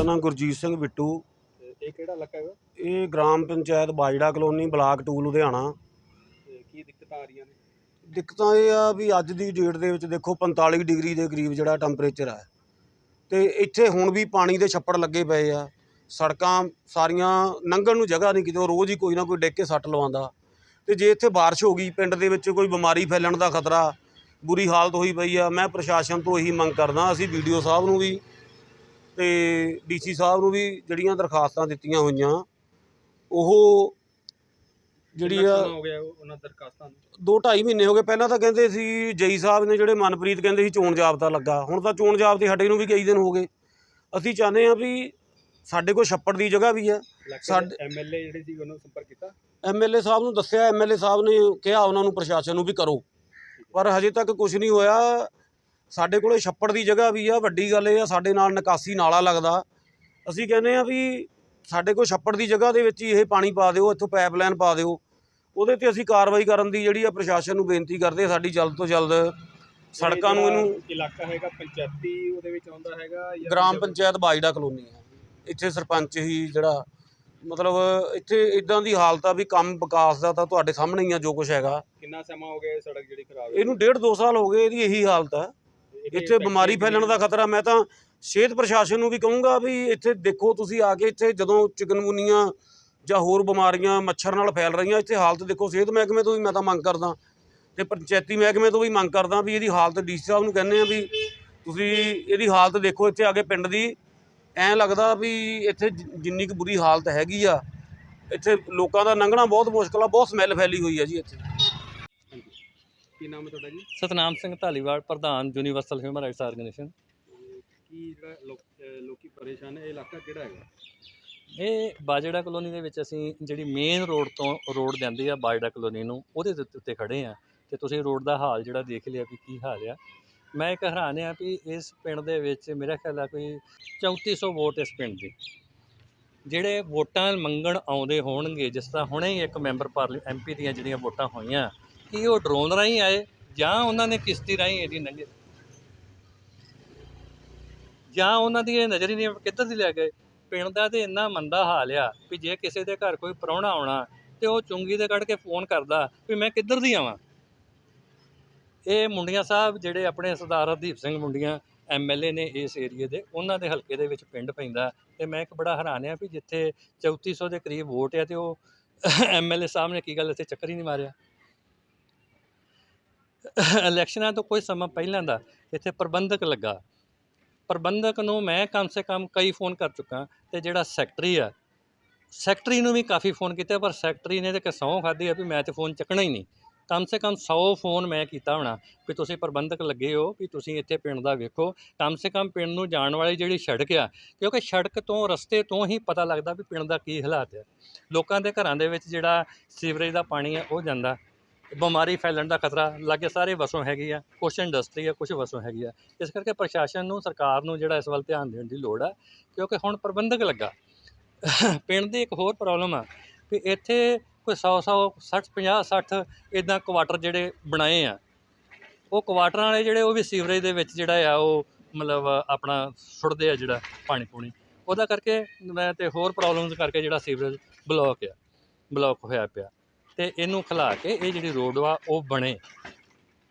ਮੇਰਾ ਨਾਮ ਗੁਰਜੀਤ ਸਿੰਘ ਬਿੱਟੂ। ਇਹ ਕਿਹੜਾ ਇਲਾਕਾ ਹੈਗਾ? ਇਹ gram panchayat Bajra colony block 2 Ludhiana. ਤੇ ਕੀ ਦਿੱਕਤਾਂ ਆ ਰਹੀਆਂ ਨੇ? ਦਿੱਕਤਾਂ ਇਹ ਆ ਵੀ ਅੱਜ ਦੀ ਡੇਟ ਦੇ ਵਿੱਚ ਦੇਖੋ 45 ਡਿਗਰੀ ਦੇ ਕਰੀਬ ਜਿਹੜਾ ਟੈਂਪਰੇਚਰ ਹੈ ਤੇ ਇੱਥੇ ਹੁਣ ਵੀ ਪਾਣੀ ਦੇ ਛੱਪੜ ਲੱਗੇ ਪਏ ਆ। ਸੜਕਾਂ ਸਾਰੀਆਂ ਲੰਘਣ ਨੂੰ ਜਗ੍ਹਾ ਨਹੀਂ ਕਿਤੇ ਉਹ ਰੋਜ਼ ਹੀ ਕੋਈ ਨਾ ਕੋਈ ਡਿੱਗ ਕੇ ਸੱਟ ਲਵਾਉਂਦਾ। ਤੇ ਜੇ ਇੱਥੇ ਬਾਰਿਸ਼ ਹੋ ਗਈ ਪਿੰਡ ਦੇ ਵਿੱਚ ਕੋਈ ਬਿਮਾਰੀ ਫੈਲਣ ਦਾ ਖਤਰਾ ਬੁਰੀ ਹਾਲਤ ਹੋਈ ਪਈ ਆ ਮੈਂ ਪ੍ਰਸ਼ਾਸਨ ਤੋਂ ਇਹੀ ਮੰਗ ਕਰਦਾ ਅਸੀਂ ਵੀਡੀਓ ਸਾਹਿਬ ਨੂੰ ਵੀ ਤੇ ਡੀਸੀ ਸਾਹਿਬ ਨੂੰ ਵੀ ਜਿਹੜੀਆਂ ਦਰਖਾਸਤਾਂ ਦਿੱਤੀਆਂ ਹੋਈਆਂ ਉਹ ਜਿਹੜੀ ਆ ਹੋ ਗਿਆ ਉਹ- ਉਹਨਾਂ ਦਰਖਾਸਤਾਂ ਨੂੰ? ਦੋ ਢਾਈ ਮਹੀਨੇ ਹੋ ਗਏ। ਪਹਿਲਾਂ ਤਾਂ ਕਹਿੰਦੇ ਸੀ ਜਈ ਸਾਹਿਬ ਨੇ ਜਿਹੜੇ ਮਨਪ੍ਰੀਤ ਕਹਿੰਦੇ ਸੀ ਚੋਣ ਜਾਬਤਾ ਲੱਗਾ। ਹੁਣ ਤਾਂ ਚੋਣ ਜਾਬਤੇ ਸਾਡੇ ਨੂੰ ਵੀ ਕਈ ਦਿਨ ਹੋ ਗਏ। ਅਸੀਂ ਚਾਹੁੰਦੇ ਹਾਂ ਵੀ ਸਾਡੇ ਕੋਲ ਛੱਪੜ ਦੀ ਜਗ੍ਹਾ ਵੀ ਹੈ। ਸਾਡੇ- ਐਮਐਲਏ ਜਿਹੜੇ ਸੀ ਉਹਨਾਂ ਨੂੰ ਸੰਪਰਕ ਕੀਤਾ? ਐਮਐਲਏ ਸਾਹਿਬ ਨੂੰ ਦੱਸਿਆ ਐਮਐਲਏ ਸਾਹਿਬ ਨੇ ਕਿਹਾ ਉਹਨਾਂ ਨੂੰ ਪ੍ਰਸ਼ਾਸਨ ਨੂੰ ਵੀ ਕਰੋ। ਪਰ ਹਜੇ ਤੱਕ ਕੁਝ ਨਹੀਂ ਹੋਇਆ। ਸਾਡੇ ਕੋਲੇ ਛੱਪੜ ਦੀ ਜਗ੍ਹਾ ਵੀ ਆ ਵੱਡੀ ਗੱਲ ਇਹ ਆ ਸਾਡੇ ਨਾਲ ਨਿਕਾਸੀ ਨਾਲਾ ਲੱਗਦਾ। ਅਸੀਂ ਕਹਿੰਦੇ ਆ ਵੀ ਸਾਡੇ ਕੋਲ ਛੱਪੜ ਦੀ ਜਗ੍ਹਾ ਦੇ ਵਿੱਚ ਹੀ ਇਹ ਪਾਣੀ ਪਾ ਦਿਓ ਇੱਥੋਂ ਪਾਈਪਲਾਈਨ ਪਾ ਦਿਓ। ਉਹਦੇ ਤੇ ਅਸੀਂ ਕਾਰਵਾਈ ਕਰਨ ਦੀ ਜਿਹੜੀ ਆ ਪ੍ਰਸ਼ਾਸਨ ਨੂੰ ਬੇਨਤੀ ਕਰਦੇ ਆ ਸਾਡੀ ਜਲਦ ਤੋਂ ਜਲਦ ਸੜਕਾਂ ਨੂੰ ਇਹਨੂੰ ਇਲਾਕਾ ਹੈਗਾ ਪੰਚਾਇਤੀ ਉਹਦੇ ਵਿੱਚ ਆਉਂਦਾ ਹੈਗਾ ਗ੍ਰਾਮ ਪੰਚਾਇਤ ਬਾਜੜਾ ਕਲੋਨੀ ਹੈ ਇੱਥੇ ਸਰਪੰਚ ਹੀ ਜਿਹੜਾ ਮਤਲਬ ਇੱਥੇ ਇਦਾਂ ਦੀ ਹਾਲਤ ਆ ਵੀ ਕੰਮ ਵਿਕਾਸ ਦਾ ਤਾਂ ਤੁਹਾਡੇ ਸਾਹਮਣੇ ਹੀ ਆ ਜੋ ਕੁਝ ਹੈਗਾ। ਕਿੰਨਾ ਸਮਾਂ ਹੋ ਗਿਆ ਇਹ ਸੜਕ ਜਿਹੜੀ ਖਰਾਬ ਇਹਨੂੰ ਡੇਢ ਦੋ ਸਾਲ ਹੋ ਗਏ ਇਹਦੀ ਇਹੀ ਹਾਲਤ ਹੈ ਇੱਥੇ ਬਿਮਾਰੀ ਫੈਲਣ ਦਾ ਖਤਰਾ ਮੈਂ ਤਾਂ ਸਿਹਤ ਪ੍ਰਸ਼ਾਸਨ ਨੂੰ ਵੀ ਕਹੂੰਗਾ ਵੀ ਇੱਥੇ ਦੇਖੋ ਤੁਸੀਂ ਆ ਕੇ ਇੱਥੇ ਜਦੋਂ ਚਿਕਨਗੁਨੀਆਂ ਜਾਂ ਹੋਰ ਬਿਮਾਰੀਆਂ ਮੱਛਰ ਨਾਲ ਫੈਲ ਰਹੀਆਂ ਇੱਥੇ ਹਾਲਤ ਦੇਖੋ ਸਿਹਤ ਮਹਿਕਮੇ ਤੋਂ ਵੀ ਮੈਂ ਤਾਂ ਮੰਗ ਕਰਦਾ। ਤੇ ਪੰਚਾਇਤੀ ਮਹਿਕਮੇ ਤੋਂ ਵੀ ਮੰਗ ਕਰਦਾ ਵੀ ਇਹਦੀ ਹਾਲਤ ਡੀਸੀ ਸਾਹਿਬ ਨੂੰ ਕਹਿੰਦੇ ਆ ਵੀ ਤੁਸੀਂ ਇਹਦੀ ਹਾਲਤ ਦੇਖੋ ਇੱਥੇ ਆ ਕੇ ਪਿੰਡ ਦੀ। ਐਂ ਲੱਗਦਾ ਵੀ ਇੱਥੇ ਜਿੰਨੀ ਕੁ ਬੁਰੀ ਹਾਲਤ ਹੈਗੀ ਆ ਇੱਥੇ ਲੋਕਾਂ ਦਾ ਲੰਘਣਾ ਬਹੁਤ ਮੁਸ਼ਕਲ ਆ ਬਹੁਤ ਸਮੈਲ ਫੈਲੀ ਹੋਈ ਆ ਜੀ ਇੱਥੇ। ਕੀ ਨਾਮ ਹੈ ਤੁਹਾਡਾ ਜੀ? ਸਤਨਾਮ ਸਿੰਘ ਧਾਲੀਵਾਲ ਪ੍ਰਧਾਨ ਯੂਨੀਵਰਸਲ ਹਿਊਮਨ ਰਾਈਟਸ ਆਰਗੇਨਾਈਜੇਸ਼ਨ ਕੀ ਜਿਹੜਾ ਲੋਕ- ਅਹ ਲੋਕੀ ਪਰੇਸ਼ਾਨ ਹੈ ਇਹ ਇਲਾਕਾ ਕਿਹੜਾ ਹੈਗਾ? ਇਹ ਬਾਜੜਾ ਕਲੋਨੀ ਦੇ ਵਿੱਚ ਅਸੀਂ ਜਿਹੜੀ ਮੇਨ ਰੋਡ ਤੋਂ ਰੋਡ ਜਾਂਦੀ ਆ ਬਾਜੜਾ ਕਲੋਨੀ ਨੂੰ ਉਹਦੇ ਦੇ ਉੱਤੇ ਖੜੇ ਆ। ਤੇ ਤੁਸੀਂ ਰੋਡ ਦਾ ਹਾਲ ਜਿਹੜਾ ਦੇਖ ਲਿਆ ਵੀ ਕੀ ਹਾਲ ਆ। ਮੈਂ ਇੱਕ ਹੈਰਾਨ ਆ ਵੀ ਇਸ ਪਿੰਡ ਦੇ ਵਿੱਚ ਮੇਰਾ ਖਿਆਲ ਆ ਕੋਈ 3400 ਵੋਟ ਇਸ ਪਿੰਡ ਦੀ। ਜਿਹੜੇ ਵੋਟਾਂ ਮੰਗਣ ਆਉਂਦੇ ਹੋਣਗੇ ਜਿਸ ਤਰ੍ਹਾਂ ਹੁਣੇ ਹੀ ਇੱਕ ਮੈਂਬਰ ਪਾਰਲੀ ਐਮਪੀ ਦੀਆਂ ਜਿਹੜੀਆਂ ਵੋਟਾਂ ਹੋਈਆਂ ਕਿ ਉਹ ਡਰੋਨ ਰਾਹੀਂ ਆਏ ਜਾਂ ਉਹਨਾਂ ਨੇ ਕਿਸ਼ਤੀ ਰਾਹੀਂ ਇਹਦੀ ਲੰਘੇ ਜਾਂ ਉਹਨਾਂ ਦੀ ਇਹ ਨਜ਼ਰ ਹੀ ਨਹੀਂ ਕਿੱਧਰ ਦੀ ਲੈ ਗਏ? ਪਿੰਡ ਦਾ ਤੇ ਇੰਨਾ ਮੰਦਾ ਹਾਲ ਆ ਵੀ ਜੇ ਕਿਸੇ ਦੇ ਘਰ ਕੋਈ ਪ੍ਰਾਹੁਣਾ ਆਉਣਾ ਤੇ ਉਹ ਚੁੰਗੀ ਦੇ ਕੱਢ ਕੇ ਫੋਨ ਕਰਦਾ ਵੀ ਮੈਂ ਕਿੱਧਰ ਦੀ ਆਵਾਂ? ਇਹ ਮੁੰਡੀਆਂ ਸਾਹਿਬ ਜਿਹੜੇ ਆਪਣੇ ਸਰਦਾਰ ਹਰਦੀਪ ਸਿੰਘ ਮੁੰਡੀਆਂ ਐਮਐਲਏ ਨੇ ਇਸ ਏਰੀਏ ਦੇ, ਉਹਨਾਂ ਦੇ ਹਲਕੇ ਦੇ ਵਿੱਚ ਪਿੰਡ ਪੈਂਦਾ ਤੇ ਮੈਂ ਇੱਕ ਬੜਾ ਹੈਰਾਨ ਆ ਵੀ ਜਿੱਥੇ 3400 ਦੇ ਕਰੀਬ ਵੋਟ ਆ ਤੇ ਉਹ ਐਮਐਲਏ ਸਾਹਿਬ ਨੇ ਕੀ ਗੱਲ ਇੱਥੇ ਚੱਕਰ ਹੀ ਨਹੀਂ ਮਾਰਿਆ? ਇਲੈਕਸ਼ਨਾਂ ਤੋਂ ਕੁਝ ਸਮਾਂ ਪਹਿਲਾਂ ਦਾ ਇੱਥੇ ਪ੍ਰਬੰਧਕ ਲੱਗਾ। ਪ੍ਰਬੰਧਕ ਨੂੰ ਮੈਂ ਕਮ ਸੇ ਕਮ ਕਈ ਫੋਨ ਕਰ ਚੁੱਕਾ ਤੇ ਜਿਹੜਾ ਸੈਕਟਰੀ ਆ ਸੈਕਟਰੀ ਨੂੰ ਵੀ ਕਾਫੀ ਫੋਨ ਕੀਤੇ, ਪਰ ਸੈਕਟਰੀ ਨੇ ਤੇ ਕਸੌਂ ਖਾਧੀ ਆ ਵੀ ਮੈਂ ਤੇ ਫੋਨ ਚੱਕਣਾ ਹੀ ਨਹੀਂ। ਕਮ ਸੇ ਕਮ 100 ਫੋਨ ਮੈਂ ਕੀਤਾ ਹੋਣਾ ਵੀ ਤੁਸੀਂ ਪ੍ਰਬੰਧਕ ਲੱਗੇ ਹੋ, ਵੀ ਤੁਸੀਂ ਇੱਥੇ ਪਿੰਡ ਦਾ ਵੇਖੋ। ਕਮ ਸੇ ਕਮ ਪਿੰਡ ਨੂੰ ਜਾਣ ਵਾਲੀ ਜਿਹੜੀ ਸੜਕ ਆ, ਕਿਉਂਕਿ ਸੜਕ ਤੋਂ ਰਸਤੇ ਤੋਂ ਹੀ ਪਤਾ ਲੱਗਦਾ ਵੀ ਪਿੰਡ ਦਾ ਕੀ ਹਾਲਾਤ ਆ। ਲੋਕਾਂ ਦੇ ਘਰਾਂ ਦੇ ਵਿੱਚ ਜਿਹੜਾ ਸੀਵਰੇਜ ਦਾ ਪਾਣੀ ਆ, ਉਹ ਜਾਂਦਾ। ਬਿਮਾਰੀ ਫੈਲਣ ਦਾ ਖਤਰਾ ਲਾਗੇ ਸਾਰੇ ਵਸੋਂ ਹੈਗੀ ਆ, ਕੁਛ ਇੰਡਸਟਰੀ ਆ, ਕੁਛ ਵਸੋਂ ਹੈਗੀ ਆ। ਇਸ ਕਰਕੇ ਪ੍ਰਸ਼ਾਸਨ ਨੂੰ, ਸਰਕਾਰ ਨੂੰ ਜਿਹੜਾ ਇਸ ਵੱਲ ਧਿਆਨ ਦੇਣ ਦੀ ਲੋੜ ਆ, ਕਿਉਂਕਿ ਹੁਣ ਪ੍ਰਬੰਧਕ ਲੱਗਾ। ਪਿੰਡ ਦੀ ਇੱਕ ਹੋਰ ਪ੍ਰੋਬਲਮ ਆ ਵੀ ਇੱਥੇ ਕੋਈ 100 100 60 50 60 ਇਦਾਂ ਕੁਆਟਰ ਜਿਹੜੇ ਬਣਾਏ ਆ, ਉਹ ਕੁਆਟਰਾਂ ਵਾਲੇ ਜਿਹੜੇ, ਉਹ ਵੀ ਸੀਵਰੇਜ ਦੇ ਵਿੱਚ ਜਿਹੜਾ ਆ, ਉਹ ਮਤਲਬ ਆਪਣਾ ਸੁੱਟਦੇ ਆ ਜਿਹੜਾ ਪਾਣੀ ਪੂਣੀ। ਉਹਦਾ ਕਰਕੇ ਮੈਂ ਤੇ ਹੋਰ ਪ੍ਰੋਬਲਮਸ ਕਰਕੇ ਜਿਹੜਾ ਸੀਵਰੇਜ ਬਲੌਕ ਆ, ਬਲੌਕ ਹੋਇਆ ਪਿਆ। ਤੇ ਇਹਨੂੰ ਖਿਲਾ ਕੇ ਇਹ ਜਿਹੜੀ ਰੋਡ ਵਾ ਉਹ ਬਣੇ।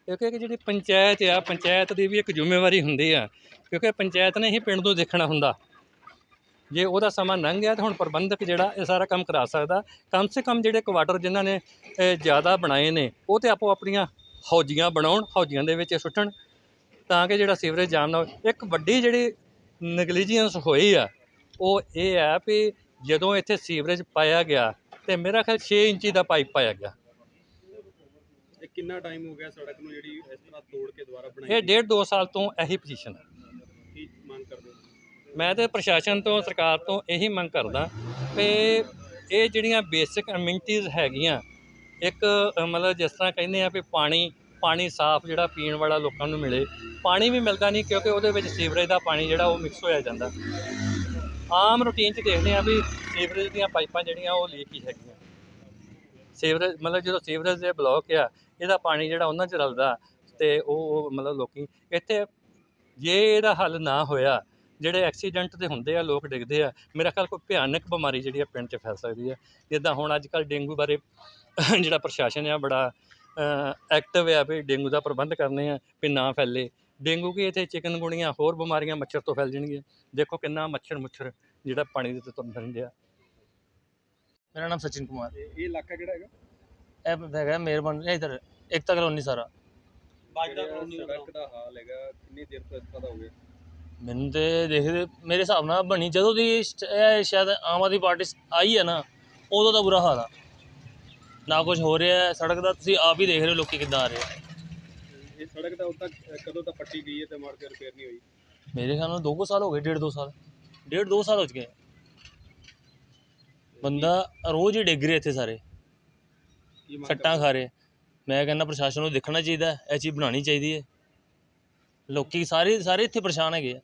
ਕਿਉਂਕਿ ਜਿਹੜੀ ਪੰਚਾਇਤ ਆ, ਪੰਚਾਇਤ ਦੀ ਵੀ ਇੱਕ ਜ਼ਿੰਮੇਵਾਰੀ ਹੁੰਦੀ ਆ। ਕਿਉਂਕਿ ਪੰਚਾਇਤ ਨੇ ਹੀ ਪਿੰਡ ਨੂੰ ਦੇਖਣਾ ਹੁੰਦਾ। ਜੇ ਉਹਦਾ ਸਮਾਂ ਲੰਘ ਗਿਆ ਤਾਂ ਹੁਣ ਪ੍ਰਬੰਧਕ ਜਿਹੜਾ ਇਹ ਸਾਰਾ ਕੰਮ ਕਰਾ ਸਕਦਾ। ਕਮ ਸੇ ਕਮ ਜਿਹੜੇ ਕੁਆਟਰ ਜਿਨ੍ਹਾਂ ਨੇ ਜ਼ਿਆਦਾ ਬਣਾਏ ਨੇ, ਉਹ ਤੇ ਆਪੋ ਆਪਣੀਆਂ ਹੌਜੀਆਂ ਬਣਾਉਣ, ਹੌਜੀਆਂ ਦੇ ਵਿੱਚ ਇਹ ਸੁੱਟਣ। ਤਾਂ ਕਿ ਜਿਹੜਾ ਸੀਵਰੇਜ ਜਾਮ ਨਾ ਹੋਵੇ ਇੱਕ ਵੱਡੀ ਜਿਹੜੀ ਨੈਗਲੀਜੀਅੰਸ ਹੋਈ ਆ, ਉਹ ਇਹ ਆ ਵੀ ਜਦੋਂ ਇੱਥੇ ਸੀਵਰੇਜ ਪਾਇਆ ਗਿਆ ਤੇ ਮੇਰਾ ਖਿਆਲ 6 ਇੰਚੀ ਦਾ ਪਾਈਪ ਪਾਇਆ ਗਿਆ। ਇਹ ਕਿੰਨਾ ਟਾਈਮ ਹੋ ਗਿਆ ਸੜਕ ਨੂੰ ਜਿਹੜੀ ਇਸ ਤਰ੍ਹਾਂ ਤੋੜ ਕੇ ਦੁਬਾਰਾ ਬਣਾਈ ਇਹ ਡੇਢ ਦੋ ਸਾਲ ਤੋਂ ਇਹੀ ਪੋਜੀਸ਼ਨ ਹੈ। ਕੀ ਮੰਗ ਕਰਦੇ ਹੋ? ਮੈਂ ਤੇ ਪ੍ਰਸ਼ਾਸਨ ਤੋਂ ਸਰਕਾਰ ਤੋਂ ਇਹੀ ਮੰਗ ਕਰਦਾ ਕਿ ਇਹ ਜਿਹੜੀਆਂ ਬੇਸਿਕ ਅਮਿਨਿਟੀਜ਼ ਹੈਗੀਆਂ ਇੱਕ ਅ, ਮਤਲਬ ਜਿਸ ਤਰ੍ਹਾਂ ਕਹਿੰਦੇ ਆ ਵੀ ਪਾਣੀ ਪਾਣੀ ਸਾਫ਼ ਜਿਹੜਾ ਪੀਣ ਵਾਲਾ ਲੋਕਾਂ ਨੂੰ ਮਿਲੇ। ਪਾਣੀ ਵੀ ਮਿਲਦਾ ਨਹੀਂ ਕਿਉਂਕਿ ਉਹਦੇ ਵਿੱਚ ਸੀਵਰੇਜ ਦਾ ਪਾਣੀ ਜਿਹੜਾ ਉਹ ਮਿਕਸ ਹੋਇਆ ਜਾਂਦਾ। ਆਮ ਰੂਟੀਨ 'ਚ ਦੇਖਦੇ ਆ ਵੀ ਸੀਵਰੇਜ ਦੀਆਂ ਪਾਈਪਾਂ ਜਿਹੜੀਆਂ ਉਹ ਲੀਕ ਹੀ ਹੈਗੀਆਂ। ਸੀਵਰੇਜ, ਮਤਲਬ ਜਦੋਂ ਸੀਵਰੇਜ ਦੇ ਬਲੌਕ ਆ, ਇਹਦਾ ਪਾਣੀ ਜਿਹੜਾ ਉਹਨਾਂ 'ਚ ਰਲਦਾ ਤੇ ਉਹ ਉਹ ਮਤਲਬ ਲੋਕੀ ਇੱਥੇ ਜੇ ਇਹਦਾ ਹੱਲ ਨਾ ਹੋਇਆ, ਜਿਹੜੇ ਐਕਸੀਡੈਂਟ ਤੇ ਹੁੰਦੇ ਆ, ਲੋਕ ਡਿੱਗਦੇ ਆ, ਮੇਰਾ ਖਿਆਲ ਕੋਈ ਭਿਆਨਕ ਬਿਮਾਰੀ ਜਿਹੜੀ ਆ ਪਿੰਡ 'ਚ ਫੈਲ ਸਕਦੀ ਆ। ਜਿੱਦਾਂ ਹੁਣ ਅੱਜ ਕੱਲ ਡੇਂਗੂ ਬਾਰੇ ਜਿਹੜਾ ਪ੍ਰਸ਼ਾਸਨ ਆ ਬੜਾ ਐਕਟਿਵ ਆ ਵੀ ਡੇਂਗੂ ਦਾ ਪ੍ਰਬੰਧ ਕਰਨੇ ਆ ਵੀ ਨਾ ਫੈਲੇ। ਡੇਂਗੂ ਕੀ ਇੱਥੇ ਚਿਕਨਗੁਣੀਆਂ ਹੋਰ ਬਿਮਾਰੀਆਂ ਮੱਛਰ ਤੋਂ ਫੈਲ ਜਾਣਗੀਆਂ। ਦੇਖੋ ਕਿੰਨਾ ਮੱਛਰ ਮੁੱਛਰ ਜਿਹੜਾ ਪਾਣੀ ਦੇ ਉੱਤੇ ਤੁਰ ਫਿਰਦੇ ਆ ਮੇਰਾ ਨਾਮ ਸਚਿਨ ਕੁਮਾਰ। ਤੇ ਇਹ ਇਲਾਕਾ ਕਿਹੜਾ ਹੈਗਾ? ਇਹ ਹੈਗਾ ਮਿਹਰਬਾਨ ਇਧਰ ਏਕਤਾ ਕਲੋਨੀ ਸਾਰਾ। ਜਿਹੜਾ ਸੜਕ ਦਾ ਹਾਲ ਹੈਗਾ ਕਿੰਨੀ ਦੇਰ ਤੋਂ ਇਸ ਤਰ੍ਹਾਂ ਦਾ ਹੋ ਗਿਆ? ਮੈਨੂੰ ਤੇ ਦੇਖਦੇ ਮੇਰੇ ਹਿਸਾਬ ਨਾਲ ਬਣੀ ਜਦੋਂ ਦੀ ਸ਼ਾਇਦ ਆਮ ਆਦਮੀ ਪਾਰਟੀ ਆਈ ਹੈ ਨਾ ਉਦੋਂ ਦਾ ਬੁਰਾ ਹਾਲ ਆ। ਨਾ ਕੁਝ ਹੋ ਰਿਹਾ ਹੈ, ਸੜਕ ਦਾ ਤੁਸੀਂ ਆਪ ਹੀ ਦੇਖ ਰਹੇ ਹੋ ਲੋਕੀ ਕਿੱਦਾਂ ਆ ਰਹੇ ਆ। ਸੜਕ ਦਾ ਉਦੋਂ ਤੱਕ ਕਦੋਂ ਤੱਕ ਪੱਟੀ ਗਈ ਹੈ ਤੇ ਮੁੜ ਕੇ ਰਿਪੇਅਰ ਨਹੀਂ ਹੋਈ? ਮੇਰੇ ਖਿਆਲ ਨਾਲ 2 ਸਾਲ ਹੋ ਗਏ ਡੇਢ ਦੋ ਸਾਲ। ਡੇਢ ਦੋ ਸਾਲ ਹੋ ਚੁੱਕੇ ਆ। ਬੰਦਾ ਰੋਜ਼ ਹੀ ਡਿੱਗ ਰਿਹਾ ਇੱਥੇ ਸਾਰੇ। ਕੀ ਮੰਗ ਸੱਟਾਂ ਖਾ ਰਹੇ। ਮੈਂ ਕਹਿੰਦਾ ਪ੍ਰਸ਼ਾਸਨ ਨੂੰ ਦੇਖਣਾ ਚਾਹੀਦਾ ਇਹ ਚੀਜ਼ ਬਣਾਉਣੀ ਚਾਹੀਦੀ ਹੈ। ਲੋਕੀ ਸਾਰੇ ਸਾਰੇ ਇੱਥੇ ਪਰੇਸ਼ਾਨ ਹੈਗੇ ਆ।